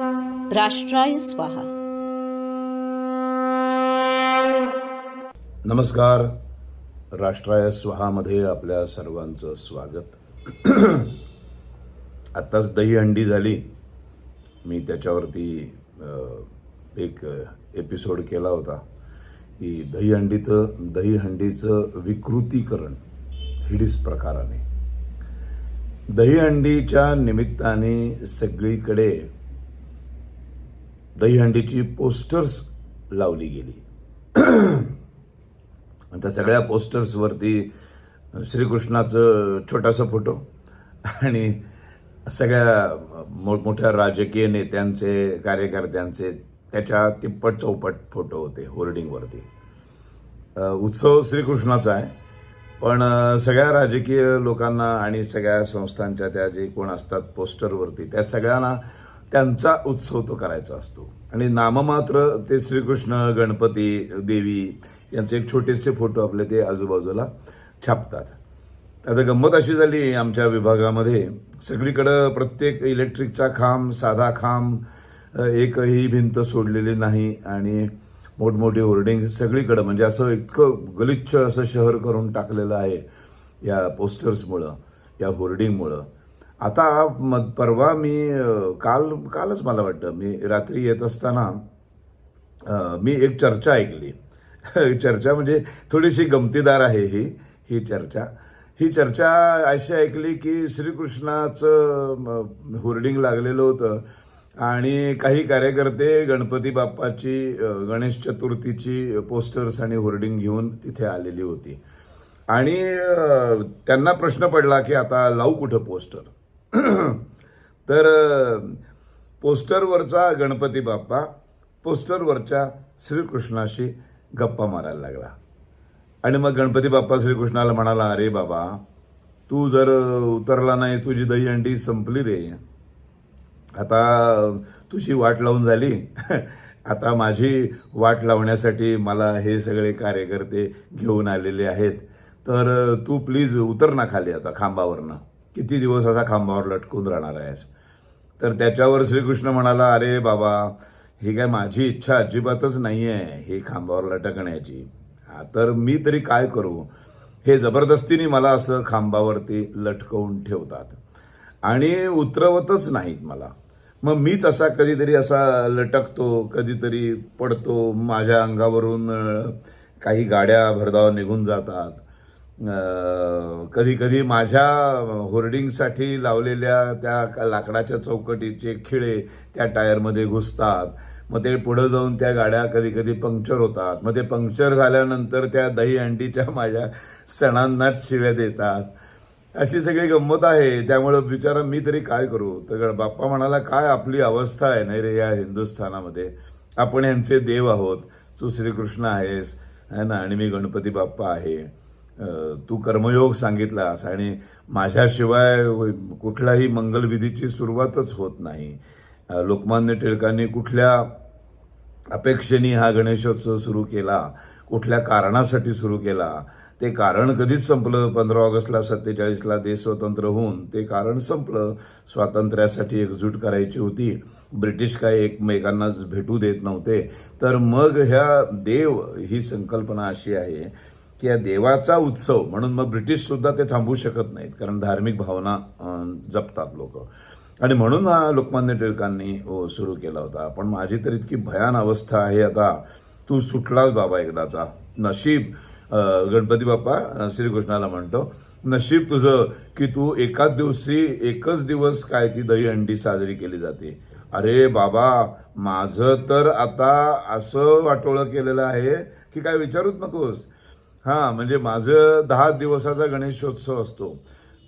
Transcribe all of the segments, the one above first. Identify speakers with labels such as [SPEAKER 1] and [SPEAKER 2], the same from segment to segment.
[SPEAKER 1] राष्ट्राय स्वाहा.
[SPEAKER 2] नमस्कार. राष्ट्राय स्वाहामध्ये आपल्या सर्वांचं स्वागत. आत्ताच दहीहंडी झाली. मी त्याच्यावरती एक एपिसोड केला होता की दही दही हंडीच विकृतीकरण हिडीस प्रकाराने. दहीहंडीच्या निमित्ताने सगळीकडे दहीहंडीची पोस्टर्स लावली गेली. आणि त्या सगळ्या पोस्टर्सवरती श्रीकृष्णाचं छोटासा फोटो आणि सगळ्या मोठमोठ्या राजकीय नेत्यांचे कार्यकर्त्यांचे त्याच्या तिप्पट चौपट फोटो होते होर्डिंगवरती उत्सव श्रीकृष्णाचा आहे. पण सगळ्या राजकीय लोकांना आणि सगळ्या संस्थांच्या त्या जे कोण असतात पोस्टरवरती त्या सगळ्यांना त्यांचा उत्सव तो करायचा असतो. आणि नाममात्र ते श्रीकृष्ण गणपती देवी यांचे एक छोटेसे फोटो आपले ते आजूबाजूला छापतात. आता गंमत अशी झाली आमच्या विभागामध्ये सगळीकडं प्रत्येक इलेक्ट्रिकचा खांब साधा खांब एकही भिंत सोडलेली नाही आणि मोठमोठी होर्डिंग सगळीकडं म्हणजे असं इतकं गलिच्छ असं शहर करून टाकलेलं आहे या पोस्टर्समुळं या होर्डिंगमुळं. आता मग परवा मी काल कालच मला वाटतं मी रात्री येत असताना मी एक चर्चा ऐकली. चर्चा म्हणजे थोडीशी गमतीदार आहे ही ही चर्चा. ही चर्चा अशी ऐकली की श्रीकृष्णाचं होर्डिंग लागलेलं होतं आणि काही कार्यकर्ते गणपती बाप्पाची गणेश चतुर्थीची पोस्टर्स आणि होर्डिंग घेऊन तिथे आलेली होती. आणि त्यांना प्रश्न पडला की आता लावू कुठं पोस्टर तर पोस्टरवरचा गणपती बाप्पा पोस्टरवरच्या श्रीकृष्णाशी गप्पा मारायला लागला. आणि मग गणपती बाप्पा श्रीकृष्णाला म्हणाला अरे बाबा तू जर उतरला नाही तुझी दहीहंडी संपली रे. आता तुझी वाट लावून झाली. आता माझी वाट लावण्यासाठी मला हे सगळे कार्यकर्ते घेऊन आलेले आहेत. तर तू प्लीज उतर ना खाली आता खांबावरनं. किती दिवस असा खांबावर लटकून राहणार आहेस? तर त्याच्यावर श्रीकृष्ण म्हणाला अरे बाबा ही काय माझी इच्छा अजिबातच नाही आहे ही खांबावर लटकण्याची. तर मी तरी काय करू? हे जबरदस्तीने मला असं खांबावरती लटकवून ठेवतात आणि उतरवतच नाहीत मला. मग मीच असा कधीतरी असा लटकतो कधीतरी पडतो माझ्या अंगावरून काही गाड्या भरधाव निघून जातात. कधी कधी माझ्या होर्डिंगसाठी लावलेल्या त्या लाकडाच्या चौकटीचे खिळे त्या टायरमध्ये घुसतात. मग ते पुढे जाऊन त्या गाड्या कधी कधी पंक्चर होतात. मग ते पंक्चर झाल्यानंतर त्या दही अंडीच्या माझ्या सणांनाच शिव्या देतात. अशी सगळी गंमत आहे. त्यामुळं बिचारा मी तरी काय करू? तर बाप्पा म्हणाला काय आपली अवस्था आहे नाही रे या हिंदुस्थानामध्ये? आपण यांचे देव आहोत. तू श्रीकृष्ण आहेस है ना? आणि मी गणपती बाप्पा आहे. तू कर्मयोग सांगितलास आणि माझ्याशिवाय कुठल्याही मंगलविधीची सुरुवातच होत नाही. लोकमान्य टिळकांनी कुठल्या अपेक्षेने हा गणेशोत्सव सुरू केला? कुठल्या कारणासाठी सुरू केला? ते कारण कधीच संपलं? पंधरा ऑगस्टला सत्तेचाळीसला देश स्वतंत्र होऊन ते कारण संपलं? स्वातंत्र्यासाठी एकजूट करायची होती. ब्रिटिश काय एकमेकांना भेटू देत नव्हते. तर मग ह्या देव ही संकल्पना अशी आहे की या देवाचा उत्सव म्हणून मग ब्रिटिश सुद्धा ते थांबवू शकत नाहीत कारण धार्मिक भावना जपतात लोक. आणि म्हणून हा लोकमान्य टिळकांनी हो, सुरू केला होता. पण माझी तर इतकी भयान अवस्था आहे आता. तू सुटलाच बाबा एकदाचा नशीब गणपती बाप्पा श्रीकृष्णाला म्हणतो नशीब तुझं की तू एकाच दिवशी एकच दिवस काय ती दही अंडी साजरी केली जाते. अरे बाबा माझं तर आता असं वाटोळं केलेलं आहे की काय विचारूच नकोस. हा म्हणजे माझं दहा दिवसाचा गणेशोत्सव असतो.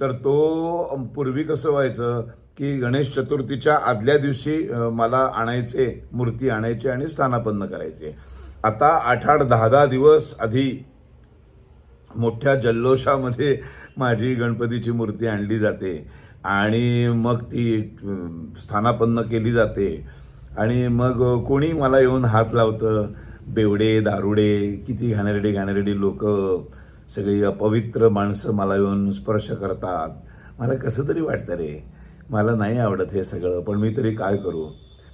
[SPEAKER 2] तर तो पूर्वी कसं व्हायचं की गणेश चतुर्थीच्या आदल्या दिवशी मला आणायचे मूर्ती आणायची आणि स्थानापन्न करायचे. आता आठ आठ दहा दहा दिवस आधी मोठ्या जल्लोषामध्ये माझी गणपतीची मूर्ती आणली जाते आणि मग ती स्थानापन्न केली जाते. आणि मग कोणी मला येऊन हात लावतं बेवडे दारुडे किती घाणेरडी घाणेरडी लोक सगळी अपवित्र माणसं मला येऊन स्पर्श करतात. मला कसं तरी वाटतं रे मला नाही आवडत हे सगळं पण मी तरी काय करू?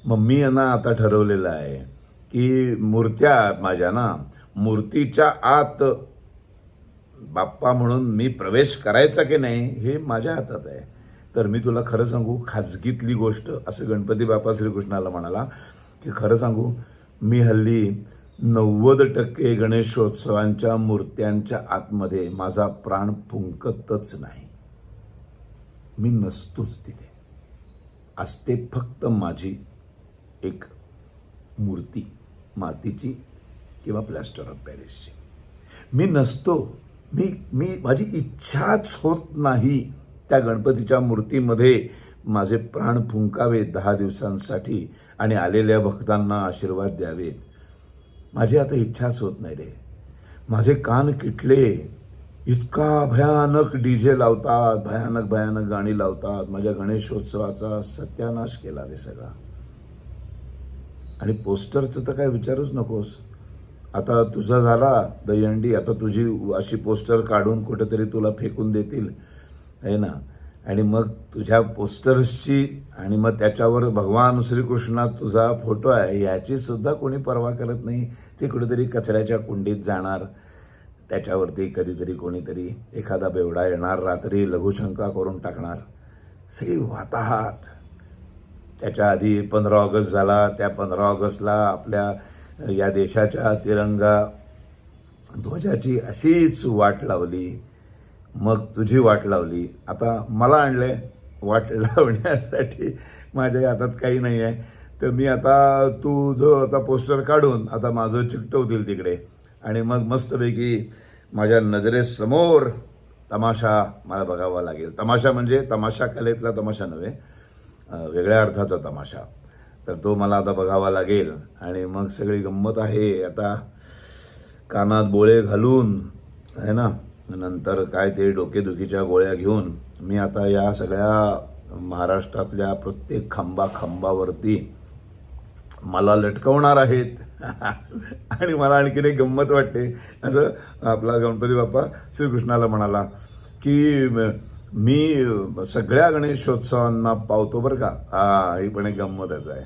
[SPEAKER 2] मग मी यांना आता ठरवलेलं आहे की मूर्त्या माझ्या ना मूर्तीच्या आत बाप्पा म्हणून मी प्रवेश करायचा की नाही हे माझ्या हातात आहे. तर मी तुला खरं सांगू खाजगीतली गोष्ट असं गणपती बाप्पा श्रीकृष्णाला म्हणाला की खरं सांगू मी हल्ली नव्वद टक्के गणेशोत्सवांच्या मूर्त्यांच्या आतमध्ये माझा प्राण फुंकतच नाही. मी नसतोच तिथे. असते फक्त माझी एक मूर्ती मातीची किंवा प्लॅस्टर ऑफ पॅरिसची. मी नसतो. मी मी माझी इच्छाच होत नाही त्या गणपतीच्या मूर्तीमध्ये माझे प्राण फुंकावे दहा दिवसांसाठी आणि आलेल्या भक्तांना आशीर्वाद द्यावेत. माझी आता इच्छाच होत नाही रे. माझे कान किटले. इतका भयानक डीजे लावतात भयानक भयानक गाणी लावतात. माझ्या गणेशोत्सवाचा सत्यानाश केला रे सगळा. आणि पोस्टरचं तर काय विचारूच नकोस. आता तुझा झाला दहीहंडी आता तुझी अशी पोस्टर काढून कुठेतरी तुला फेकून देतील. आहे ना? आणि मग तुझ्या पोस्टर्सची आणि मग त्याच्यावर भगवान श्रीकृष्णा तुझा फोटो आहे याची सुद्धा कोणी पर्वा करत नाही. ती कुठेतरी कचऱ्याच्या कुंडीत जाणार. त्याच्यावरती कधीतरी कोणीतरी एखादा बेवडा येणार रात्री लघुशंका करून टाकणार. सगळी वाताहात. त्याच्या आधी पंधरा ऑगस्ट झाला. त्या पंधरा ऑगस्टला आपल्या या देशाच्या तिरंगा ध्वजाची अशीच वाट लावली. मग तुझी वाट लावली. आता मला आणलंय वाट लावण्यासाठी. माझ्या हातात काही नाही आहे तर मी आता तू जो आता पोस्टर काढून आता माझं चिकटवतील तिकडे. आणि मग मस्तपैकी माझ्या नजरेसमोर तमाशा मला बघावा लागेल. तमाशा म्हणजे तमाशा कलेतला तमाशा नव्हे वेगळ्या अर्थाचा तमाशा. तर तो मला आता बघावा लागेल. आणि मग सगळी गंमत आहे. आता कानात बोळे घालून आहे ना? नंतर काय ते डोकेदुखीच्या गोळ्या घेऊन मी आता या सगळ्या महाराष्ट्रातल्या प्रत्येक खांबा खांबावरती मला लटकवणार आहेत. आणि मला आणखीन एक गंमत वाटते. असं आपला गणपती बाप्पा श्रीकृष्णाला म्हणाला की मी सगळ्या गणेशोत्सवांना पावतो बरं का. हा ही पण एक गंमतच आहे.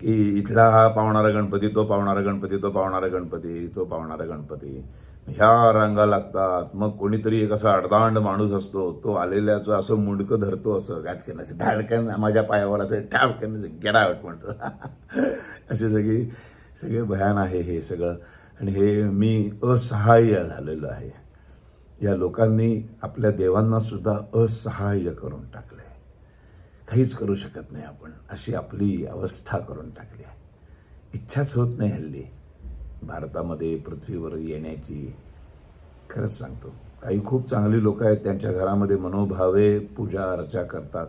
[SPEAKER 2] की इथला हा पावणारा गणपती तो पावणारा गणपती तो पावणारा गणपती तो पावणारा गणपती. ह्या रांगा लागतात. मग कोणीतरी एक असा अडदांड माणूस असतो तो आलेल्याचं असं मुंडकं धरतो असं गाचकन असं धाडकन माझ्या पायावर असं ठावकन गेडावट म्हणतो. अशी सगळी सगळे भयान आहे हे सगळं. आणि हे मी असहाय्य झालेलो आहे. या लोकांनी आपल्या देवांना सुद्धा असहाय्य करून टाकलं. आहे काहीच करू शकत नाही आपण. अशी आपली अवस्था करून टाकली आहे. इच्छाच होत नाही हल्ली. भारतामध्ये पृथ्वीवर येण्याची खरंच सांगतो. काही खूप चांगली लोक आहेत त्यांच्या घरामध्ये मनोभावे पूजा अर्चा करतात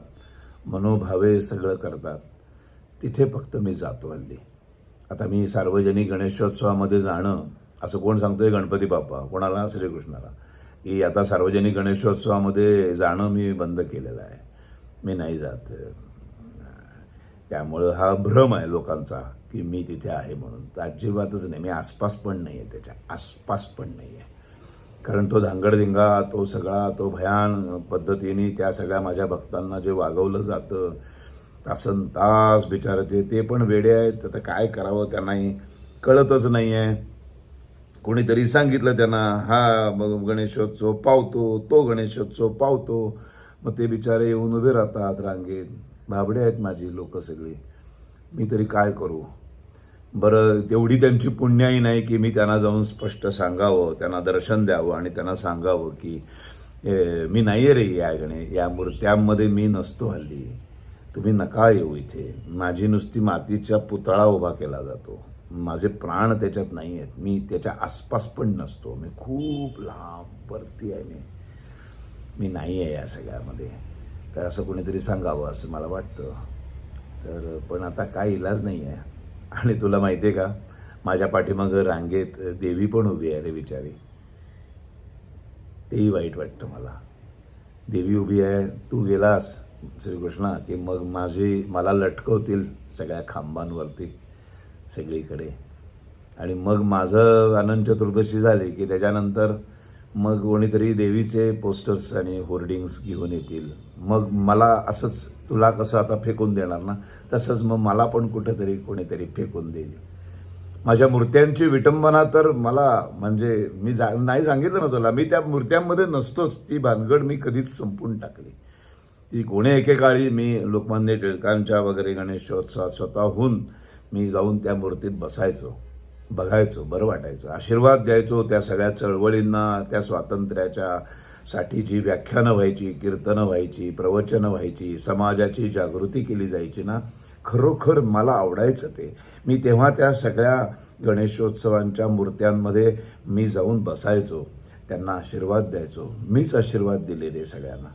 [SPEAKER 2] मनोभावे सगळं करतात. तिथे फक्त मी जातो हल्ली. आता मी सार्वजनिक गणेशोत्सवामध्ये जाणं असं कोण सांगतोय? गणपती बाप्पा. कोणाला? श्रीकृष्णाला. की आता सार्वजनिक गणेशोत्सवामध्ये जाणं मी बंद केलेलं आहे. मी नाही जात. त्यामुळं हा भ्रम आहे लोकांचा की मी तिथे आहे म्हणून. तर अजिबातच नाही. मी आसपास पण नाही आहे त्याच्या. आसपास पण नाही आहे कारण तो धांगडधिंगा तो सगळा तो भयान पद्धतीने त्या सगळ्या माझ्या भक्तांना जे वागवलं जातं तासन तास बिचारत ते ते पण वेडे आहेत. आता काय करावं त्यांनाही कळतच नाही आहे कोणीतरी सांगितलं त्यांना हा मग गणेशोत्सव पावतो तो गणेशोत्सव पावतो. मग ते बिचारे येऊन उभे राहतात रांगेत. भाबडे आहेत माझी लोक सगळी. मी तरी काय करू? बरं तेवढी त्यांची पुण्याही नाही की मी त्यांना जाऊन स्पष्ट सांगावं त्यांना दर्शन द्यावं आणि त्यांना सांगावं की ए, मी नाही आहे रे या गणे या मूर्त्यांमध्ये मी नसतो हल्ली. तुम्ही नका येऊ इथे. माझी नुसती मातीचा पुतळा उभा केला जातो. माझे प्राण त्याच्यात नाही आहेत मी त्याच्या आसपास पण नसतो. मी खूप लांब वरती आहे मी. मी नाही आहे या सगळ्यामध्ये. तर असं कोणीतरी सांगावं असं मला वाटतं. तर पण आता काय इलाज नाही आहे. आणि तुला माहिती आहे का माझ्या पाठीमागं रांगेत देवी पण उभी आहे रे बिचारी. तेही वाईट वाटतं मला. देवी उभी आहे तू गेलास श्रीकृष्णा की मग माझी मला लटकवतील सगळ्या खांबांवरती सगळीकडे. आणि मग माझं अनंत चतुर्दशी झाली की त्याच्यानंतर मग कोणीतरी देवीचे पोस्टर्स आणि होर्डिंग्स घेऊन येतील. मग मला असंच तुला कसं आता फेकून देणार ना? तसंच मग मला पण कुठंतरी कोणीतरी फेकून देईल. माझ्या मूर्त्यांची विटंबना तर मला म्हणजे मी जा नाही सांगितलं ना तुला मी त्या मूर्त्यांमध्ये नसतोच. ती भानगड मी कधीच संपून टाकली. ती कोणी एकेकाळी मी लोकमान्य टिळकांच्या वगैरे गणेशोत्सवात स्वतःहून मी जाऊन त्या मूर्तीत बसायचो. बघायचो बरं वाटायचं. आशीर्वाद द्यायचो त्या सगळ्या चळवळींना त्या स्वातंत्र्याच्या साठी जी व्याख्यानं व्हायची कीर्तनं व्हायची प्रवचनं व्हायची समाजाची जागृती केली जायची ना खरोखर मला आवडायचं ते. मी तेव्हा त्या सगळ्या गणेशोत्सवांच्या मूर्त्यांमध्ये मी जाऊन बसायचो त्यांना आशीर्वाद द्यायचो. मीच आशीर्वाद दिलेले सगळ्यांना.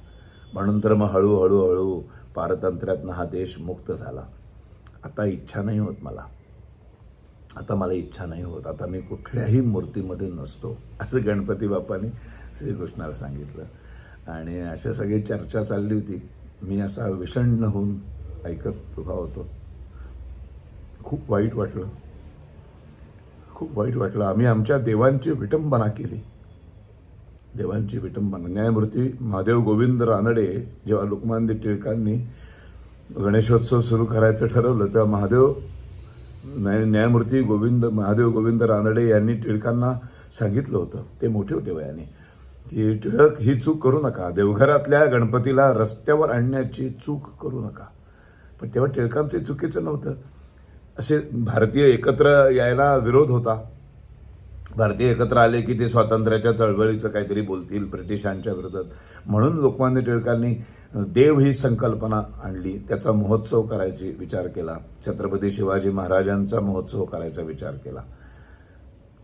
[SPEAKER 2] म्हणून तर मग हळूहळू हळू पारतंत्र्यातनं हा देश मुक्त झाला. आता इच्छा नाही होत मला. आता मला इच्छा नाही होत. आता मी कुठल्याही मूर्तीमध्ये नसतो. असं गणपती बाप्पाने श्रीकृष्णाला सांगितलं. आणि अशा सगळी चर्चा चालली होती. मी असा विषण्ण होऊन ऐकत उभा होतो. खूप वाईट वाटलं. खूप वाईट वाटलं. आम्ही आमच्या देवांची विटंबना केली. देवांची विटंबना. न्यायमूर्ती महादेव गोविंद रानडे जेव्हा लोकमान्य टिळकांनी गणेशोत्सव सुरू करायचं ठरवलं तेव्हा महादेव न्याय न्यायमूर्ती गोविंद महादेव गोविंद रानडे यांनी टिळकांना सांगितलं होतं. ते मोठे होते वयाने की टिळक ही चूक करू नका. देवघरातल्या गणपतीला रस्त्यावर आणण्याची चूक करू नका. पण तेव्हा टिळकांचं चुकीचं नव्हतं. असे भारतीय एकत्र यायला विरोध होता. भारतीय एकत्र आले की ते स्वातंत्र्याच्या चळवळीचं काहीतरी बोलतील ब्रिटिशांच्या विरोधात. म्हणून लोकमान्य टिळकांनी देव ही संकल्पना आणली त्याचा महोत्सव करायची विचार केला. छत्रपती शिवाजी महाराजांचा महोत्सव करायचा विचार केला.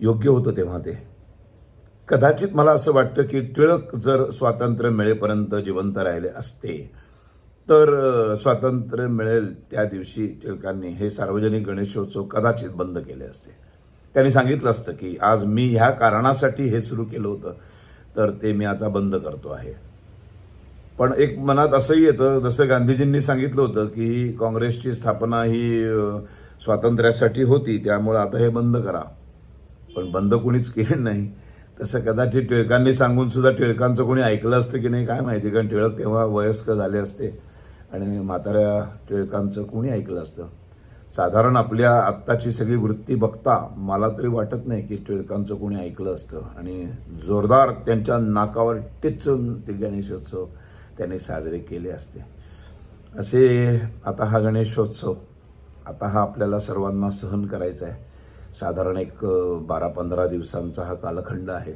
[SPEAKER 2] योग्य होतं तेव्हा ते. कदाचित मला असं वाटतं की टिळक जर स्वातंत्र्य मिळेपर्यंत जिवंत राहिले असते तर स्वातंत्र्य मिळेल त्या दिवशी टिळकांनी हे सार्वजनिक गणेशोत्सव कदाचित बंद केले असते. त्यांनी सांगितलं असतं की आज मी ह्या कारणासाठी हे सुरू केलं होतं तर ते मी आता बंद करतो आहे. पण एक मनात असंही येतं जसं गांधीजींनी सांगितलं होतं की काँग्रेसची स्थापना ही स्वातंत्र्यासाठी होती त्यामुळे आता हे बंद करा. पण बंद कुणीच केलं नाही. तसं कदाचित टिळकांनी सांगून सुद्धा टिळकांचं कोणी ऐकलं असतं की नाही काय माहिती कारण टिळक तेव्हा वयस्क झाले असते. आणि म्हाताऱ्या टिळकांचं कोणी ऐकलं असतं? साधारण आपल्या आत्ताची सगळी वृत्ती बघता मला तरी वाटत नाही की टिळकांचं कोणी ऐकलं असतं. आणि जोरदार त्यांच्या नाकावर टिचून ते गणेशोत्सव त्याने साजरे केले असते. असे आता हा गणेशोत्सव आता हा आपल्याला सर्वांना सहन करायचा आहे. साधारण एक बारा पंधरा दिवसांचा हा कालखंड आहे.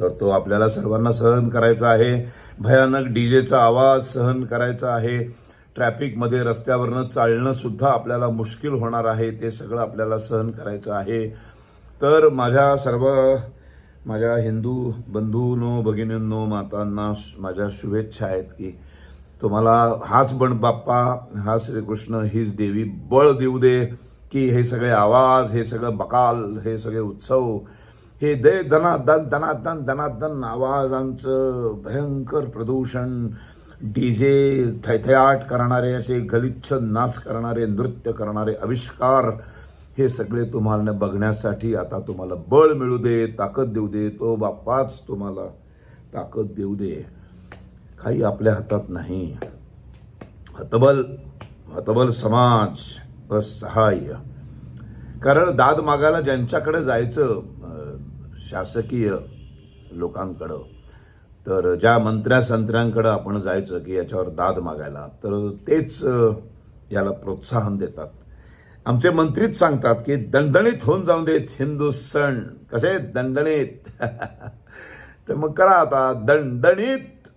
[SPEAKER 2] तर तो आपल्याला सर्वांना सहन करायचा आहे. भयानक डीजेचा आवाज सहन करायचा आहे. ट्रॅफिकमध्ये रस्त्यावरनं चालणं सुद्धा आपल्याला मुश्किल होणार आहे. ते सगळं आपल्याला सहन करायचं आहे. तर माझ्या सर्व माझ्या हिंदू बंधूंनो भगिनींनो मातांना माझ्या शुभेच्छा आहेत की तुम्हाला हाच बण बाप्पा हा श्रीकृष्ण हीच देवी बळ देऊ दे की हे सगळे आवाज हे सगळं बकाल हे सगळे उत्सव हे दे धनादन धनादन धनादन आवाजांचं भयंकर प्रदूषण. डी जे थैथयाट करणारे असे गलिच्छ नाच करणारे नृत्य करणारे आविष्कार हे सगळे तुम्हाला बघण्यासाठी आता तुम्हाला बळ मिळू दे ताकद देऊ दे. तो बाप्पाच तुम्हाला ताकद देऊ दे. काही आपल्या हातात नाही. हतबल हतबल समाज व सहाय्य कारण दाद मागायला ज्यांच्याकडे जायचं शासकीय लोकांकडं तर ज्या मंत्र्या संत्र्यांकडं आपण जायचं की याच्यावर दाद मागायला तर तेच याला प्रोत्साहन देतात. आमचे मंत्रीच सांगतात की दणदणीत होऊन जाऊन देत हिंदू सण. कसे? दणदणीत. तर मग करा आता. दणदणीत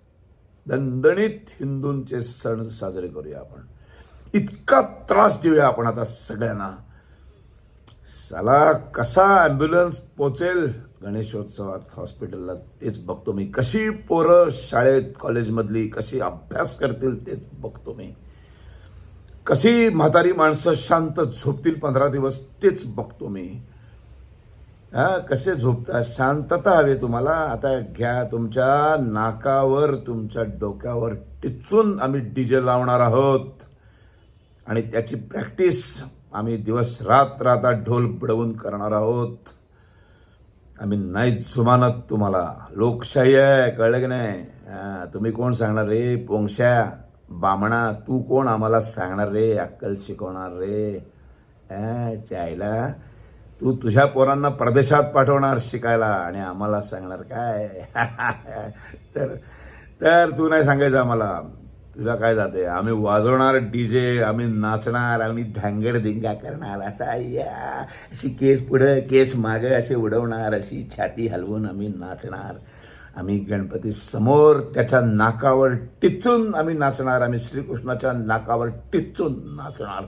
[SPEAKER 2] दणदणीत हिंदूंचे सण साजरे करूया आपण. इतका त्रास देऊया आपण आता सगळ्यांना. साला कसा ॲम्ब्युलन्स पोचेल? गणेशोत्सवात हॉस्पिटलला तेच बघतो मी. कशी पोरं शाळेत कॉलेजमधली कशी अभ्यास करतील तेच बघतो मी. कशी म्हातारी माणसं शांत झोपतील पंधरा दिवस तेच बघतो मी. हा कसे झोपता शांतता हवी तुम्हाला. आता घ्या तुमच्या नाकावर तुमच्या डोक्यावर टिचून आम्ही डीजे लावणार आहोत. आणि त्याची प्रॅक्टिस आम्ही दिवस रात राता ढोल बुडवून करणार आहोत. आम्ही नाही जुमानत तुम्हाला. लोकशाही आहे कळलं की नाही? तुम्ही कोण सांगणार रे पोंगशा बामणा तू कोण? आम्हाला सांगणार रे अक्कल शिकवणार रे. चायला तू तुझ्या पोरांना प्रदेशात पाठवणार शिकायला आणि आम्हाला सांगणार काय? तर तर तू नाही सांगायचं आम्हाला. तुला काय जाते? आम्ही वाजवणार डीजे आम्ही नाचणार आम्ही धांगड धिंगा करणार. असा या. अशी केस पुढं केस मागं असे उडवणार अशी छाती हलवून आम्ही नाचणार. आम्ही गणपती समोर त्याच्या नाकावर टिचून आम्ही नाचणार आम्ही श्रीकृष्णाच्या नाकावर टिचून नाचणार.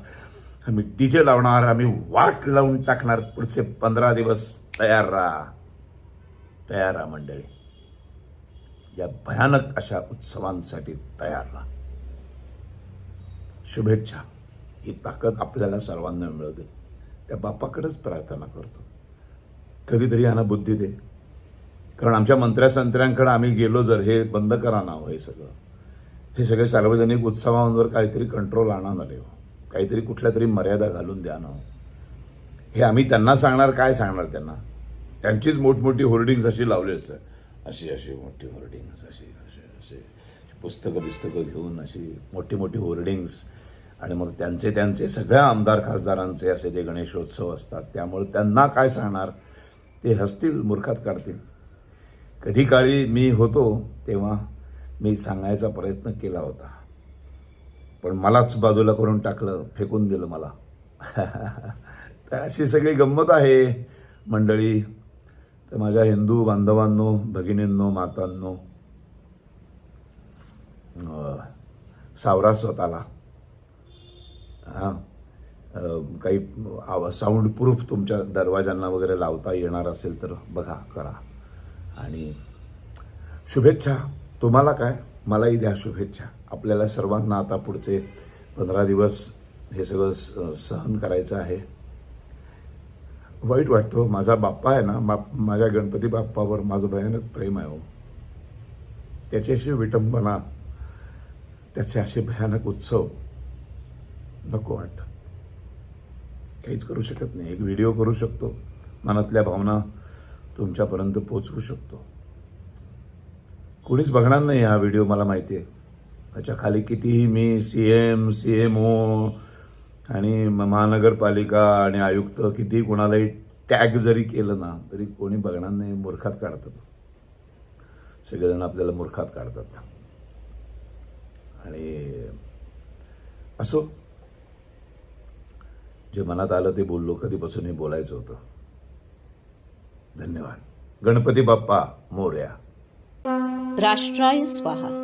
[SPEAKER 2] आम्ही डीजे लावणार आम्ही वाट लावून टाकणार पुढचे पंधरा दिवस तयार राहा तयार राहा मंडळी. या भयानक अशा उत्सवांसाठी तयार राहा. शुभेच्छा. ही ताकद आपल्याला सर्वांना मिळवते त्या बापाकडेच प्रार्थना करतो. कधीतरी यांना बुद्धी दे. कारण आमच्या मंत्र्या संत्र्यांकडे आम्ही गेलो जर हे बंद करा ना हो हे सगळं. हे सगळे सार्वजनिक उत्सवांवर काहीतरी कंट्रोल आणा ना रे हो. काहीतरी कुठल्या तरी मर्यादा घालून द्या ना हो. हे आम्ही त्यांना सांगणार काय सांगणार त्यांना? त्यांचीच मोठमोठी होर्डिंग्स अशी लावली असतात. अशी अशी मोठी होर्डिंग्स अशी अशी अशी. पुस्तकं बिस्तकं घेऊन अशी मोठी मोठी होर्डिंग्स. आणि मग त्यांचे त्यांचे सगळ्या आमदार खासदारांचे असे जे गणेशोत्सव असतात त्यामुळे त्यांना काय सांगणार? ते हसतील मूर्खात काढतील. कधी काळी मी होतो तेव्हा मी सांगायचा प्रयत्न केला होता. पण मलाच बाजूला करून टाकलं फेकून दिलं मला. तर अशी सगळी गंमत आहे मंडळी. तर माझ्या हिंदू बांधवांनो भगिनींनो मातांनो सावरा स्वतःला. हां काही साऊंड प्रूफ तुमच्या दरवाजांना वगैरे लावता येणार असेल तर बघा करा. आणि शुभेच्छा. तुम्हाला काय? मलाही द्या शुभेच्छा. आपल्याला सर्वांना आता पुढचे पंधरा दिवस हे सगळं स- सहन करायचं आहे. वाईट वाटतो. माझा बाप्पा आहे ना बाप माझ्या गणपती बाप्पावर माझं भयानक प्रेम आहे हो. त्याची अशी विटंबना त्याचे असे भयानक उत्सव नको वाटतं काहीच करू शकत नाही. एक व्हिडिओ करू शकतो. मनातल्या भावना तुमच्यापर्यंत पोचवू शकतो. कोणीच बघणार नाही हा व्हिडिओ मला माहिती आहे. त्याच्याखाली कितीही मी C M C M O आणि महानगरपालिका आणि आयुक्त कितीही कोणालाही टॅग जरी केलं ना तरी कोणी बघणार नाही मूर्खात काढतात. सगळेजण आपल्याला मूर्खात काढतात. आणि असो. जे मनात आलं ते बोललो कधीपासून हे बोलायचं होतं. धन्यवाद. गणपती बाप्पा मोर्या.
[SPEAKER 1] राष्ट्राय स्वाहा.